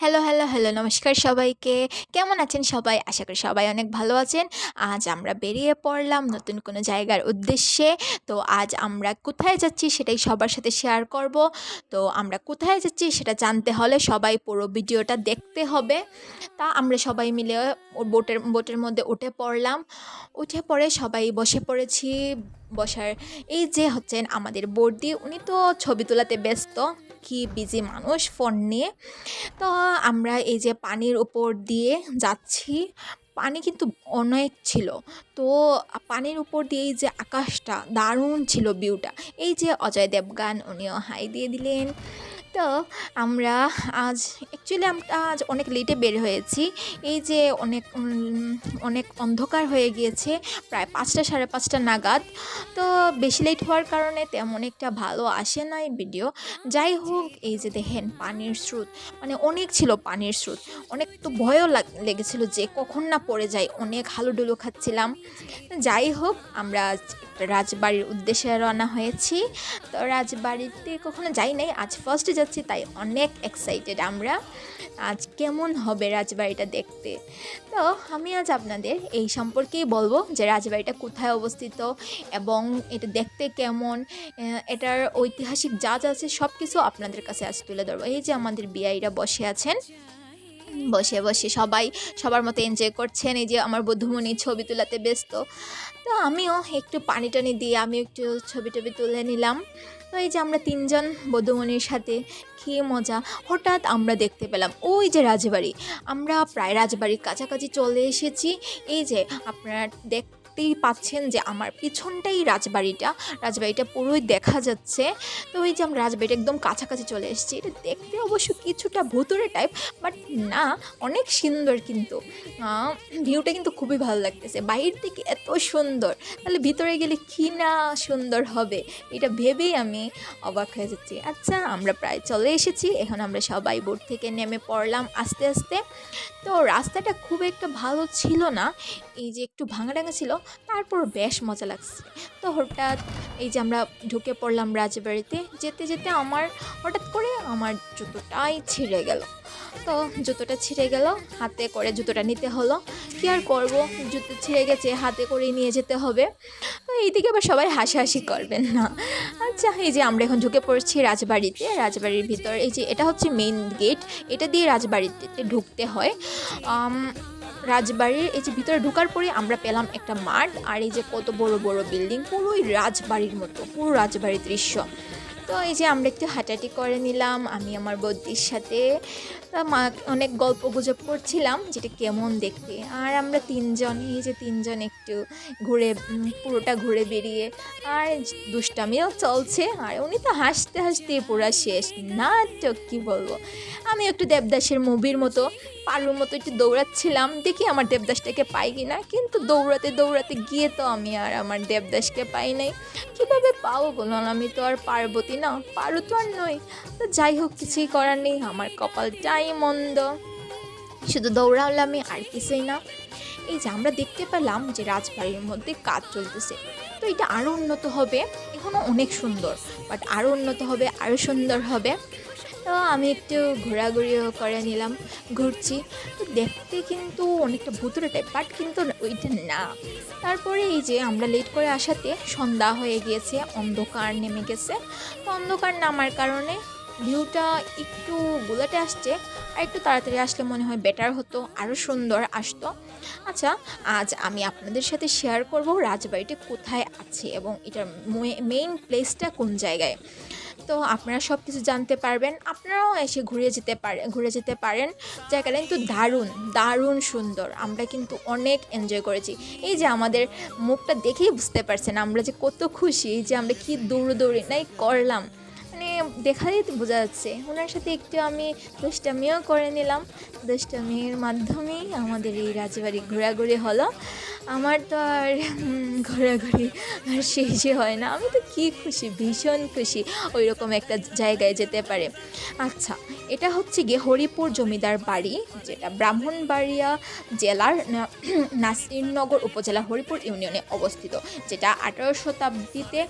Hello hello hello নমস্কার সবাইকে। কেমন আছেন সবাই? আশা করি সবাই অনেক ভালো আছেন। আজ আমরা বেরিয়ে পড়লাম নতুন কোনো জায়গার উদ্দেশ্যে। তো আজ আমরা কোথায় যাচ্ছি সেটাই সবার সাথে শেয়ার করব। তো আমরা কোথায় যাচ্ছি সেটা জানতে হলে সবাই পুরো ভিডিওটা দেখতে হবে। তা আমরা সবাই মিলে বোটের বোটের মধ্যে উঠে পড়লাম। উঠে পড়ে সবাই বসে পড়েছি। বসার। এই যে হচ্ছেন আমাদের বর্দি, উনি তো ছবি তোলাতে ব্যস্ত, কি বিজি মানুষ ফোন নিয়ে। তো আমরা এই যে পানির উপর দিয়ে যাচ্ছি, পানি কিন্তু অনেক ছিল। তো পানির উপর দিয়ে এই যে আকাশটা দারুণ ছিল ভিউটা এই যে অজয় দেবগান, উনিও হাই দিয়ে দিলেন। তো আমরা আজ অ্যাকচুয়ালি আমরা আজ অনেক লেটে বের হয়েছি। এই যে অনেক অনেক অন্ধকার হয়ে গিয়েছে, প্রায় পাঁচটা, সাড়ে পাঁচটা নাগাদ। তো বেশি লেট হওয়ার কারণে তেমন একটা ভালো আসে নাই ভিডিও যাই হোক, এই যে দেখেন পানির স্রোত মানে অনেক ছিল পানির স্রোত। অনেক তো ভয়ও লাগ- লেগেছিল যে কখন না পড়ে যায়, অনেক হালুডুলু খাচ্ছিলাম। যাই হোক, আমরা রাজবাড়ির উদ্দেশ্যে রওনা হয়েছি। তো রাজবাড়িতে কখনো যাই নাই, আজ ফার্স্টে যাচ্ছি, তাই অনেক এক্সাইটেড আমরা। আজ কেমন হবে রাজবাড়িটা দেখতে? তো আমি আজ আপনাদের এই সম্পর্কেই বলব যে রাজবাড়িটা কোথায় অবস্থিত এবং এটা দেখতে কেমন এটার ঐতিহাসিক যা যা আছে সব কিছু আপনাদের কাছে আজ তুলে ধরবো। এই যে আমাদের বিআইরা বসে আছেন। বসে বসে সবাই সবার মতো এনজয় করছেন। এই যে আমার বধুমণি ছবি তোলাতে ব্যস্ত। তো আমিও একটু পানি টানি দিয়ে আমি একটু ছবি টবি তুলে নিলাম। তো এই যে আমরা তিনজন বধুমণির সাথে, কী মজা। হঠাৎ আমরা দেখতে পেলাম, ওই যে রাজবাড়ি। আমরা প্রায় রাজবাড়ির কাছাকাছি চলে এসেছি। এই যে আপনারা দেখতেই পাচ্ছেন যে আমার পিছনটাই রাজবাড়িটা। রাজবাড়িটা পুরোই দেখা যাচ্ছে। তো ওই যে আমরা রাজবাড়িটা একদম কাছাকাছি চলে এসেছি। এটা দেখতে অবশ্য কিছুটা ভুতুরে টাইপ বাট না, অনেক সুন্দর কিন্তু। ভিউটা কিন্তু খুবই ভালো লাগতেছে। বাইরে থেকে এত সুন্দর। তাহলে ভিতরে গেলে কি না সুন্দর হবে? এটা ভেবেই আমি অবাক হয়ে যাচ্ছি। আচ্ছা আমরা প্রায় চলে এসেছি। এখন আমরা সবাই বোট থেকে নেমে পড়লাম আস্তে আস্তে। তো রাস্তাটা খুব একটা ভালো ছিল না। এই যে একটু ভাঙাডাঙ্গা ছিল তারপর বেশ মজা লাগছে। তো হঠাৎ এই যে আমরা ঢুকে পড়লাম রাজবাড়িতে, যেতে যেতে আমার হঠাৎ করে আমার জুতোটাই ছিঁড়ে গেল। তো জুতোটা ছিঁড়ে গেল, হাতে করে জুতোটা নিতে হলো। কী আর করব? জুতো ছিঁড়ে গেছে, হাতে করে নিয়ে যেতে হবে। তো এইদিকে আবার সবাই হাসাহাসি করবেন না। আচ্ছা এই যে আমরা এখন ঢুকে পড়ছি রাজবাড়িতে, রাজবাড়ির ভিতর, এই যে এটা হচ্ছে মেইন গেট এটা দিয়ে রাজবাড়িতে ঢুকতে হয়। রাজবাড়ির, এই যে ভিতরে ঢুকার পরে আমরা পেলাম একটা মাঠ, আর এই যে কত বড় বড় বিল্ডিং পুরোই রাজবাড়ির মতো, পুরো রাজবাড়ির দৃশ্য। তো এই যে আমরা একটু হাঁটাহাঁটি করে নিলাম, আমি আমার বদ্যির সাথে মা অনেক গল্প গুজব করছিলাম, যেটা কেমন দেখতে। আর আমরা তিনজন, এই যে তিনজন একটু ঘুরে পুরোটা ঘুরে বেরিয়ে, আর দুষ্টামিও চলছে, আর উনি তো হাসতে হাসতে পুরা শেষ। নাটক কি বলব? আমি একটু দেবদাসের মুভির মতো, পারুর মতো একটু দৌড়াচ্ছিলাম, দেখি আমার দেবদাসটাকে পাই কি না কিন্তু দৌড়াতে দৌড়াতে গিয়ে তো আমি আর আমার দেবদাসকে পাই নাই। কীভাবে পাও বলুন? আমি তো আর পার্বতী না পারো তো আর নয় তো যাই হোক, কিছুই করার নেই, আমার কপালটাই মন্দ। শুধু দৌড়ালামই আর কিছুই না। এই যে আমরা দেখতে পেলাম যে রাজবাড়ির মধ্যে কাজ চলতেছে। তো এটা আরও উন্নত হবে এখনও অনেক সুন্দর বাট আরও উন্নত হবে আরও সুন্দর হবে। তো আমি একটু ঘোরাঘুরিও করে নিলাম, ঘুরছি। তো দেখতে কিন্তু অনেকটা ভুতুরে টাইপ বাট কিন্তু ওইটা না। তারপরে এই যে আমরা লেট করে আসাতে সন্ধ্যা হয়ে গিয়েছে, অন্ধকার নেমে গেছে। তো অন্ধকার নামার কারণে ভিউটা একটু গোলাটে আসছে, আর একটু তাড়াতাড়ি আসলে মনে হয় বেটার হতো আরও সুন্দর আসতো। আচ্ছা আজ আমি আপনাদের সাথে শেয়ার করব রাজবাড়িটা কোথায় আছে এবং এটার মেইন প্লেসটা কোন জায়গায়? তো আপনারা সব কিছু জানতে পারবেন। আপনারাও এসে ঘুরে যেতে পারেন ঘুরে যেতে পারেন। জায়গাটা কিন্তু দারুণ দারুণ সুন্দর। আমরা কিন্তু অনেক এনজয় করেছি। এই যে আমাদের মুখটা দেখেই বুঝতে পারছেন আমরা যে কত খুশি যে আমরা কি দৌড়দৌড়ি, নাই, করলাম। দেখালেই বোঝা যাচ্ছে। ওনার সাথে একটু আমি দুষ্টামিও করে নিলাম। দুষ্টামির মাধ্যমেই আমাদের এই রাজবাড়ি ঘোরাঘুরি হলো। আমার তো আর ঘোরাঘুরি আর শেষই হয় না। আমি তো কী খুশি, ভীষণ খুশি। ওই রকম একটা জায়গায় যেতে পারে। আচ্ছা এটা হচ্ছে গিয়ে হরিপুর জমিদার বাড়ি, যেটা ব্রাহ্মণবাড়িয়া জেলার নাসিরনগর উপজেলা হরিপুর ইউনিয়নে অবস্থিত, যেটা আঠারো শতাব্দীতে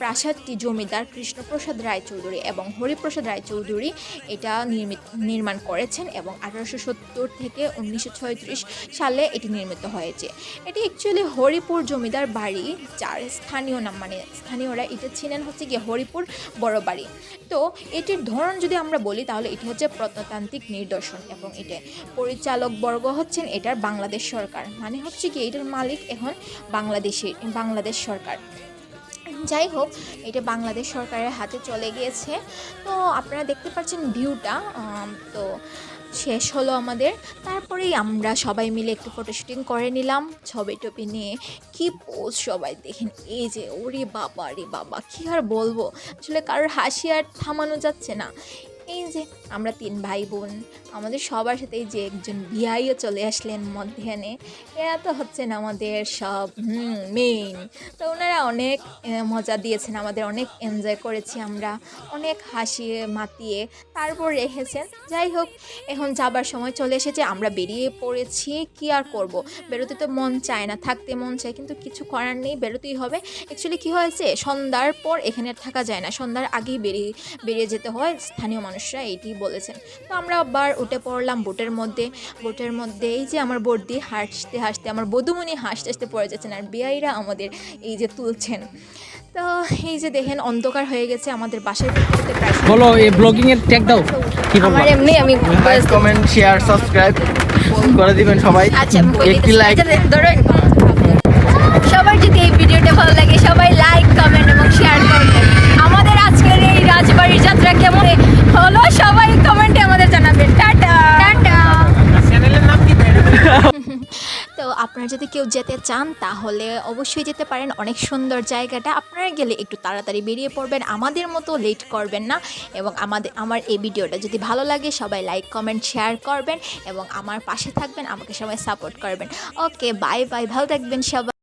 প্রাসাদটি জমিদার কৃষ্ণপ্রসাদ রায়চৌধুরী এবং হরিপ্রসাদ রায়চৌধুরী এটা নির্মিত, নির্মাণ করেছেন এবং আঠারোশো সত্তর থেকে উনিশশো সালে এটি নির্মিত হয়েছে। এটি অ্যাকচুয়ালি হরিপুর জমিদার বাড়ি, যার স্থানীয় নাম মানে স্থানীয়রা এটা ছিলেন হচ্ছে গিয়ে হরিপুর বড় বাড়ি তো এটির ধরন যদি আমরা বলি, তাহলে এটি হচ্ছে প্রত্নতান্ত্রিক নিদর্শন এবং এটা পরিচালক বর্গ হচ্ছেন এটার বাংলাদেশ সরকার। মানে হচ্ছে কি, এটার মালিক এখন বাংলাদেশি, বাংলাদেশ সরকার। যাই হোক, এটা বাংলাদেশ সরকারের হাতে চলে গিয়েছে। তো আপনারা দেখতে পাচ্ছেন ভিউটা তো শেষ হলো আমাদের। তারপরেই আমরা সবাই মিলে একটু ফটোশুটিং করে নিলাম। ছবি টবি নিয়ে কি পোজ সবাই দেখেন, এই যে, ওরে বাবা, রে বাবা, কী আর বলব? আসলে কারোর হাসি আর থামানো যাচ্ছে না। এই যে আমরা তিন ভাই বোন আমাদের সবার সাথে যে একজন বিয়াইও চলে আসলেন মধ্যাহ্নে। এরা তো হচ্ছেন আমাদের সব মেইন তো ওনারা অনেক মজা দিয়েছেন, আমাদের অনেক এনজয় করেছি আমরা। অনেক হাসিয়ে মাতিয়ে তারপর রেখেছেন। যাই হোক, এখন যাবার সময় চলে এসেছে, আমরা বেরিয়ে পড়েছি। কি আর করব? বেরোতে তো মন চায় না, থাকতে মন চায়, কিন্তু কিছু করার নেই, বেরোতেই হবে। অ্যাকচুয়ালি কী হয়েছে? সন্ধ্যার পর এখানে থাকা যায় না। সন্ধ্যার আগেই বেরিয়ে বেরিয়ে যেতে হয় স্থানীয় মানুষরা এইটি বলেছেন। তো আমরা আবার উঠে পড়লাম বোটের মধ্যে। বোটের মধ্যে এই যে আমার বর্দি হাসতে হাসতে আমার বধুমণি হাসতে হাসতে পড়ে যাচ্ছেন আর বিয়াইরা আমাদের এই যে তুলছেন। তো এই যে দেখেন অন্ধকার হয়ে গেছে আমাদের বাসায় ফিরতে ফিরতে প্রায় বলো এই ব্লগিং এর ট্যাগ দাও। কি বলব? আমার এমনি আমি লাইক কমেন্ট শেয়ার সাবস্ক্রাইব করে দিবেন সবাই। আচ্ছা একটি লাইক আচ্ছা, ধরুন। সবার যদি এই ভিডিওটা ভালো লাগে সবাই লাইক কমেন্ট এবং শেয়ার করবেন আমাদের আজকের এই রাজবাড়ির যাত্রা কেমন হলো সবাই কমেন্টে আমাদের জানাবেন টাটা টাটা তো আপনারা যদি কেউ যেতে চান, তাহলে অবশ্যই যেতে পারেন। অনেক সুন্দর জায়গাটা। আপনারা গেলে একটু তাড়াতাড়ি বেরিয়ে পড়বেন। আমাদের মতো লেট করবেন না এবং আমাদের, আমার এই ভিডিওটা যদি ভালো লাগে, সবাই লাইক, কমেন্ট, শেয়ার করবেন এবং আমার পাশে থাকবেন। আমাকে সবাই সাপোর্ট করবেন। Okay, bye bye. ভালো থাকবেন সবাই।